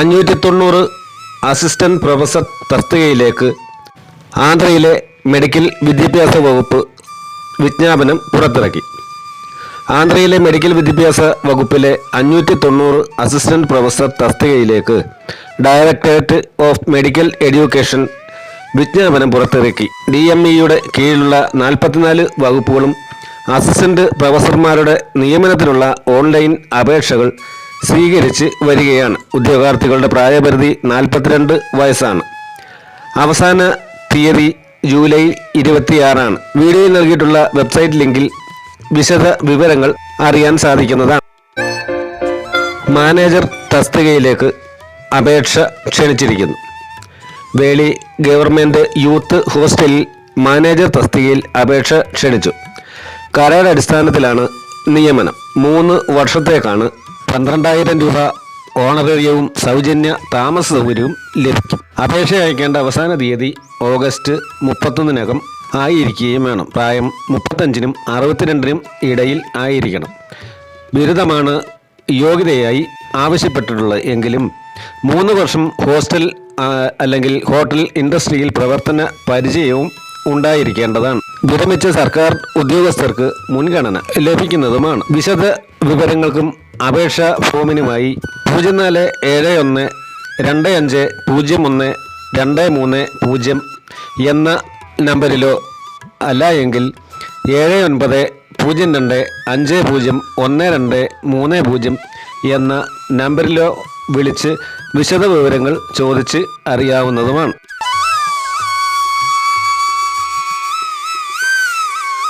അഞ്ഞൂറ്റി തൊണ്ണൂറ് assistant professor തസ്തികയിലേക്ക് ആന്ധ്രയിലെ മെഡിക്കൽ വിദ്യാഭ്യാസ വകുപ്പ് വിജ്ഞാപനം പുറത്തിറക്കി. ആന്ധ്രയിലെ മെഡിക്കൽ വിദ്യാഭ്യാസ വകുപ്പിലെ അഞ്ഞൂറ്റി തൊണ്ണൂറ് അസിസ്റ്റന്റ് പ്രൊഫസർ തസ്തികയിലേക്ക് ഡയറക്ടറേറ്റ് ഓഫ് മെഡിക്കൽ എഡ്യൂക്കേഷൻ വിജ്ഞാപനം പുറത്തിറക്കി. ഡി എം ഇയുടെ കീഴിലുള്ള നാൽപ്പത്തിനാല് വകുപ്പുകളും അസിസ്റ്റന്റ് പ്രൊഫസർമാരുടെ നിയമനത്തിനുള്ള ഓൺലൈൻ അപേക്ഷകൾ സ്വീകരിച്ച് വരികയാണ്. ഉദ്യോഗാർത്ഥികളുടെ പ്രായപരിധി നാൽപ്പത്തിരണ്ട് വയസ്സാണ്. അവസാന തീയതി ജൂലൈ ഇരുപത്തിയാറാണ്. വീഡിയോയിൽ നൽകിയിട്ടുള്ള വെബ്സൈറ്റ് ലിങ്കിൽ വിശദ വിവരങ്ങൾ അറിയാൻ സാധിക്കുന്നതാണ്. മാനേജർ തസ്തികയിലേക്ക് അപേക്ഷ ക്ഷണിച്ചിരിക്കുന്നു. വേളി ഗവൺമെന്റ് യൂത്ത് ഹോസ്റ്റലിൽ മാനേജർ തസ്തികയിൽ അപേക്ഷ ക്ഷണിച്ചു. കരാർ അടിസ്ഥാനത്തിലാണ് നിയമനം. മൂന്ന് വർഷത്തേക്കാണ് പന്ത്രണ്ടായിരം രൂപ ഓണറേറിയവും സൗജന്യ താമസ സൗകര്യവും ലഭിക്കും. അപേക്ഷ അയക്കേണ്ട അവസാന തീയതി ഓഗസ്റ്റ് മുപ്പത്തൊന്നിനകം ആയിരിക്കുകയും വേണം. പ്രായം മുപ്പത്തഞ്ചിനും അറുപത്തിരണ്ടിനും ഇടയിൽ ആയിരിക്കണം. ബിരുദമാണ് യോഗ്യതയായി ആവശ്യപ്പെട്ടിട്ടുള്ളത് എങ്കിലും മൂന്ന് വർഷം ഹോസ്റ്റൽ അല്ലെങ്കിൽ ഹോട്ടൽ ഇൻഡസ്ട്രിയിൽ പ്രവർത്തന പരിചയവും ഉണ്ടായിരിക്കേണ്ടതാണ്. വിരമിച്ച സർക്കാർ ഉദ്യോഗസ്ഥർക്ക് മുൻഗണന ലഭിക്കുന്നതുമാണ്. വിശദ വിവരങ്ങൾക്കും അപേക്ഷാ ഫോമിനുമായി പൂജ്യം നാല് ഏഴ് ഒന്ന് രണ്ട് അഞ്ച് പൂജ്യം ഒന്ന് രണ്ട് മൂന്ന് പൂജ്യം എന്ന നമ്പറിലോ അല്ല എങ്കിൽ ഏഴ് ഒൻപത് പൂജ്യം രണ്ട് അഞ്ച് പൂജ്യം ഒന്ന് രണ്ട് മൂന്ന് പൂജ്യം എന്ന നമ്പറിലോ വിളിച്ച് വിശദവിവരങ്ങൾ ചോദിച്ച് അറിയാവുന്നതുമാണ്.